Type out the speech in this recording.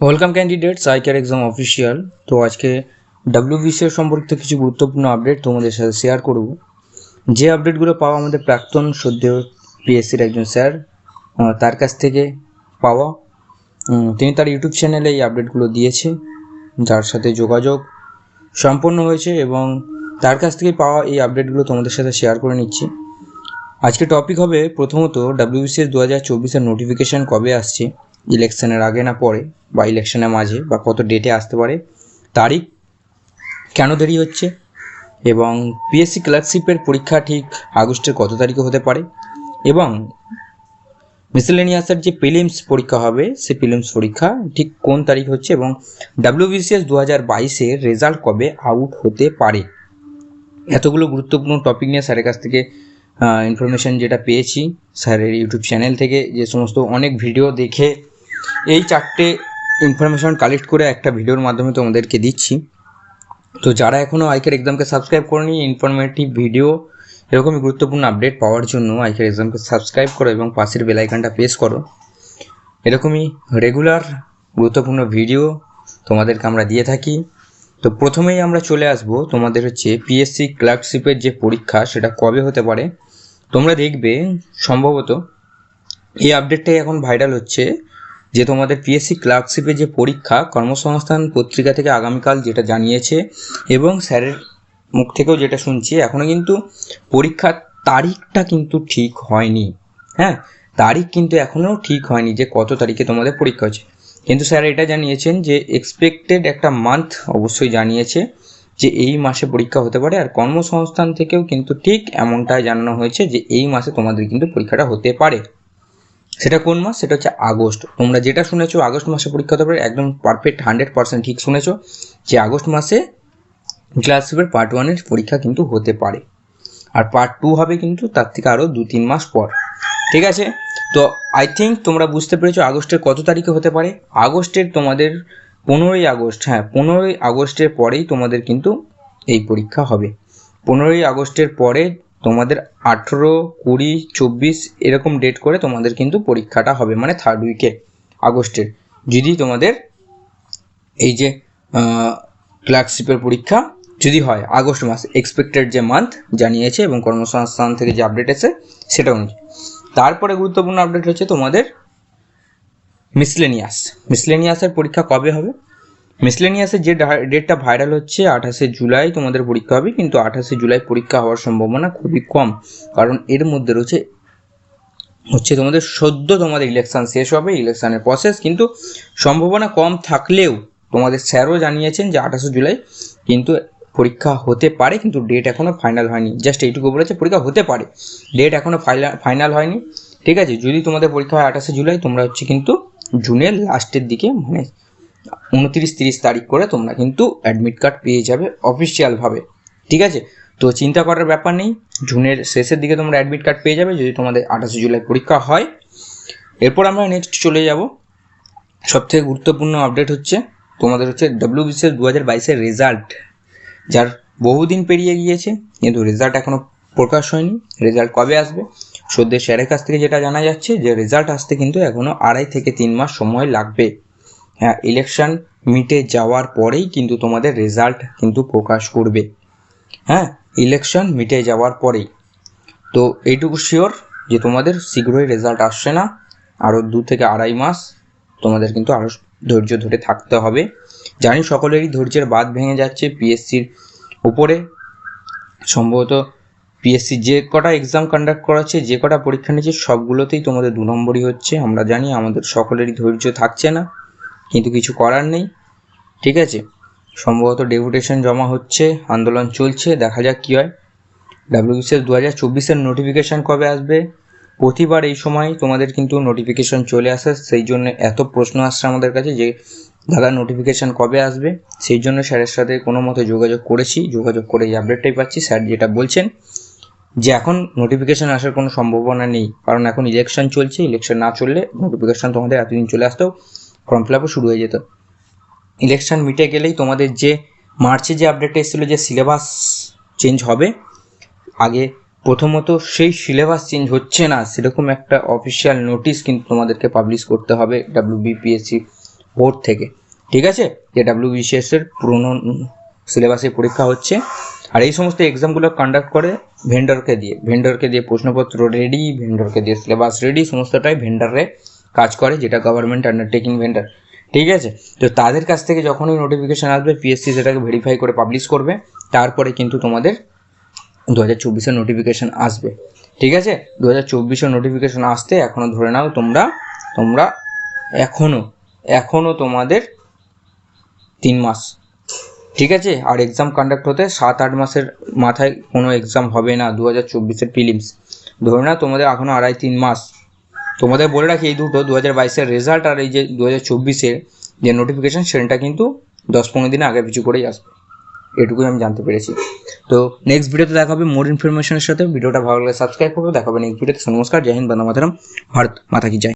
Welcome candidates আইকার exam official তো আজকে ডাব্লিউবিসিএস সম্পর্কিত কিছু গুরুত্বপূর্ণ আপডেট তোমাদের সাথে শেয়ার করব। যে আপডেটগুলো পাওয়া আমাদের প্রাক্তন সদ্য পিএসসির একজন স্যার তার কাছ থেকে পাওয়া। তিনি তার ইউটিউব চ্যানেলে এই আপডেটগুলো দিয়েছে, যার সাথে যোগাযোগ সম্পন্ন হয়েছে এবং তার কাছ থেকে পাওয়া এই আপডেটগুলো তোমাদের সাথে শেয়ার করে নিচ্ছি। আজকে টপিক হবে প্রথমত ডাব্লিউবিসিএস দু হাজার চব্বিশের নোটিফিকেশান কবে আসছে। ইলেকশনের আগে না পরে বা ইলেকশনের মাঝে বা কত ডেটে আসতে পারে, তারিখ কেন দেরি হচ্ছে এবং পিএসসি ক্লার্কশিপের পরীক্ষা ঠিক আগস্টের কত তারিখে হতে পারে এবং মিসেলেনিয়াসের যে প্রিলিমস পরীক্ষা হবে, সেই প্রিলিমস পরীক্ষা ঠিক কোন তারিখ হচ্ছে এবং ডাব্লিউবিসিএস দু হাজার বাইশের রেজাল্ট কবে আউট হতে পারে? এতগুলো গুরুত্বপূর্ণ টপিক নিয়ে স্যারের কাছ থেকে ইনফরমেশান যেটা পেয়েছি, স্যারের ইউটিউব চ্যানেল থেকে যে সমস্ত অনেক ভিডিও দেখে এই চারটে ইনফরমেশান কালেক্ট করে একটা ভিডিওর মাধ্যমে তোমাদেরকে দিচ্ছি। তো যারা এখনও আইকের এক্সামকে সাবস্ক্রাইব করেনি ইনফরমেটিভ ভিডিও এরকমই গুরুত্বপূর্ণ আপডেট পাওয়ার জন্য আইকের এক্সামকে সাবস্ক্রাইব করো এবং পাশের বেল আইকনটা প্রেস করো। এরকমই রেগুলার গুরুত্বপূর্ণ ভিডিও তোমাদেরকে আমরা দিয়ে থাকি। তো প্রথমেই আমরা চলে আসব তোমাদের হচ্ছে পিএসসি ক্লার্কশিপের যে পরীক্ষা, সেটা কবে হতে পারে? তোমরা দেখবে সম্ভবত এই আপডেটটাই এখন ভাইরাল হচ্ছে যে তোমাদের পিএসসি ক্লার্কশিপের যে পরীক্ষা কর্মসংস্থান পত্রিকা থেকে আগামীকাল যেটা জানিয়েছে এবং স্যারের মুখ থেকেও যেটা শুনছি এখনও কিন্তু পরীক্ষার তারিখটা কিন্তু ঠিক হয়নি। হ্যাঁ তারিখ কিন্তু এখনও ঠিক হয়নি যে কত তারিখে তোমাদের পরীক্ষা হচ্ছে। কিন্তু স্যার এটা জানিয়েছেন যে এক্সপেক্টেড একটা মান্থ অবশ্যই জানিয়েছে যে এই মাসে পরীক্ষা হতে পারে আর কর্মসংস্থান থেকেও কিন্তু ঠিক এমনটাই জানানো হয়েছে যে এই মাসে তোমাদের কিন্তু পরীক্ষাটা হতে পারে। সেটা কোন মাস? সেটা হচ্ছে আগস্ট। তোমরা যেটা শুনেছো, আগস্ট মাসে পরীক্ষা হতে পারে, একদম পারফেক্ট হান্ড্রেড পার্সেন্ট ঠিক শুনেছো যে আগস্ট মাসে ক্লাস টুয়ের পার্ট ওয়ানের পরীক্ষা কিন্তু হতে পারে। আর পার্ট টু হবে কিন্তু তার থেকে আরও দু তিন মাস পর। ঠিক আছে? তো আই থিঙ্ক তোমরা বুঝতে পেরেছ আগস্টের কত তারিখে হতে পারে। আগস্টের তোমাদের পনেরোই আগস্ট হ্যাঁ পনেরোই আগস্টের পরেই তোমাদের কিন্তু এই পরীক্ষা হবে। পনেরোই আগস্টের পরে তোমাদের আঠেরো, কুড়ি, চব্বিশ এরকম ডেট করে তোমাদের কিন্তু পরীক্ষাটা হবে মানে থার্ড উইকে আগস্টের। যদি তোমাদের এই যে ক্লার্কশিপের পরীক্ষা যদি হয়, আগস্ট মাস এক্সপেক্টেড যে মান্থ জানিয়েছে এবং কর্মসংস্থান থেকে যে আপডেট এসে সেটা অনুযায়ী। তারপরে গুরুত্বপূর্ণ আপডেট হচ্ছে তোমাদের মিসলেনিয়াস মিসলেনিয়াসের পরীক্ষা কবে হবে? মিসলেনিয়াসের যে ডেটটা ভাইরাল হচ্ছে আঠাশে জুলাই, তোমাদের পরীক্ষা হবে, কিন্তু আঠাশে জুলাই পরীক্ষা হওয়ার সম্ভাবনা খুবই কম। কারণ এর মধ্যে রয়েছে, হচ্ছে তোমাদের সদ্য তোমাদের ইলেকশান শেষ হবে ইলেকশানের প্রসেস কিন্তু সম্ভাবনা কম থাকলেও তোমাদের স্যারও জানিয়েছেন যে আঠাশে জুলাই কিন্তু পরীক্ষা হতে পারে, কিন্তু ডেট এখনও ফাইনাল হয়নি। জাস্ট এইটুকু বলেছে, পরীক্ষা হতে পারে। ডেট এখনও ফাইনাল হয়নি। ঠিক আছে? যদি তোমাদের পরীক্ষা হয় আঠাশে জুলাই, তোমরা হচ্ছে কিন্তু জুনের লাস্টের দিকে মানে উনত্রিশ তিরিশ তারিখ করে তোমরা কিন্তু অ্যাডমিট কার্ড পেয়ে যাবে অফিসিয়ালভাবে ঠিক আছে? তো চিন্তা করার ব্যাপার নেই, জুনের শেষের দিকে তোমরা অ্যাডমিট কার্ড পেয়ে যাবে যদি তোমাদের আঠাশে জুলাই পরীক্ষা হয়। এরপর আমরা নেক্সট চলে যাব। সবথেকে গুরুত্বপূর্ণ আপডেট হচ্ছে, তোমাদের হচ্ছে ডব্লিউবিসিএস দু হাজার বাইশের রেজাল্ট যার বহুদিন পেরিয়ে গিয়েছে, কিন্তু রেজাল্ট এখনও প্রকাশ হয়নি। রেজাল্ট কবে আসবে? সদ্য স্যারের কাছ থেকে যেটা জানা যাচ্ছে যে রেজাল্ট আসতে কিন্তু এখনও আড়াই থেকে তিন মাস সময় লাগবে। হ্যাঁ ইলেকশন মিটে যাওয়ার পরেই কিন্তু তোমাদের রেজাল্ট কিন্তু প্রকাশ করবে। হ্যাঁ ইলেকশন মিটে যাওয়ার পরেই। তো এইটুকু শিওর যে তোমাদের শীঘ্রই রেজাল্ট আসছে না। আরও দু থেকে আড়াই মাস তোমাদের কিন্তু আরও ধৈর্য ধরে থাকতে হবে। জানি সকলেরই ধৈর্যের বাদ ভেঙে যাচ্ছে পিএসসির উপরে। সম্ভবত পিএসসি যে কটা এক্সাম কন্ডাক্ট করাচ্ছে, যে কটা পরীক্ষা নিচ্ছে, সবগুলোতেই তোমাদের দু নম্বরই হচ্ছে। আমরা জানি আমাদের সকলেরই ধৈর্য থাকছে না। কিন্তু কিছু করার নেই। ঠিক আছে? সম্ভবত ডেপুটেশন জমা হচ্ছে, আন্দোলন চলছে, দেখা যাক কী হয়। ডাব্লিউবিসিএস দু হাজার চব্বিশের নোটিফিকেশান কবে আসবে? প্রতিবার এই সময় তোমাদের কিন্তু নোটিফিকেশান চলে আসে, সেই জন্য এত প্রশ্ন আসছে আমাদের কাছে যে, দাদা নোটিফিকেশান কবে আসবে? সেই জন্য স্যারের সাথে কোনো মতো যোগাযোগ করেছি, যোগাযোগ করে এই আপডেটটাই পাচ্ছি। স্যার যেটা বলছেন যে, এখন নোটিফিকেশান আসার কোনো সম্ভাবনা নেই, কারণ এখন ইলেকশন চলছে ইলেকশন না চললে নোটিফিকেশান তোমাদের এতদিন চলে আসতেও ফর্ম ফিল শুরু হয়ে যেত। ইলেকশন মিটে গেলেই তোমাদের যে মার্চে যে আপডেট এসেছিল যে সিলেবাস চেঞ্জ হবে, আগে প্রথমত সেই সিলেবাস চেঞ্জ হচ্ছে না, সেরকম একটা অফিসিয়াল নোটিশ কিন্তু তোমাদেরকে পাবলিশ করতে হবে ডাব্লিউবিপিএসসি বোর্ড থেকে। ঠিক আছে? যে ডাব্লিউবিসিএস এর পুরোনো সিলেবাসে পরীক্ষা হচ্ছে, আর এই সমস্ত এক্সামগুলো কন্ডাক্ট করে ভেন্ডরকে দিয়ে। ভেন্ডরকে দিয়ে প্রশ্নপত্র রেডি ভেন্ডরকে দিয়ে সিলেবাস রেডি সমস্তটাই ভেন্ডারে কাজ করে, যেটা গভর্নমেন্ট আন্ডারটেকিং ভেন্ডার ঠিক আছে? তো তাদের কাছ থেকে যখনই নোটিফিকেশান আসবে পিএসসি সেটাকে ভেরিফাই করে পাবলিশ করবে, তারপরে কিন্তু তোমাদের দু হাজার চব্বিশের নোটিফিকেশান আসবে। ঠিক আছে? দু হাজার চব্বিশের নোটিফিকেশান আসতে এখনও ধরে নাও তোমরা তোমরা এখনও এখনও তোমাদের তিন মাস। ঠিক আছে? আর এক্সাম কন্ডাক্ট হতে সাত আট মাসের মাথায় কোনো এক্সাম হবে না দু হাজার চব্বিশের প্রিলিমস ধরে না তোমাদের এখনও আড়াই তিন মাস। তোমাদের বলে রাখি, এই দুটো দু হাজার বাইশের রেজাল্ট আর এই যে দু হাজার চব্বিশের যে নোটিফিকেশান সেটা কিন্তু দশ পনেরো দিনে আগে পিছু করেই আসবে। এটুকুই আমি জানতে পেরেছি। তো নেক্সট ভিডিওতে দেখা হবে মোর ইনফরমেশনের সাথে। ভিডিওটা ভালো লাগে সাবস্ক্রাইব করবে। দেখা হবে নেক্সট ভিডিওতে নমস্কার, জয় হিন্দ, বন্দে মাতারাম। ভারত মাতা কি জয়।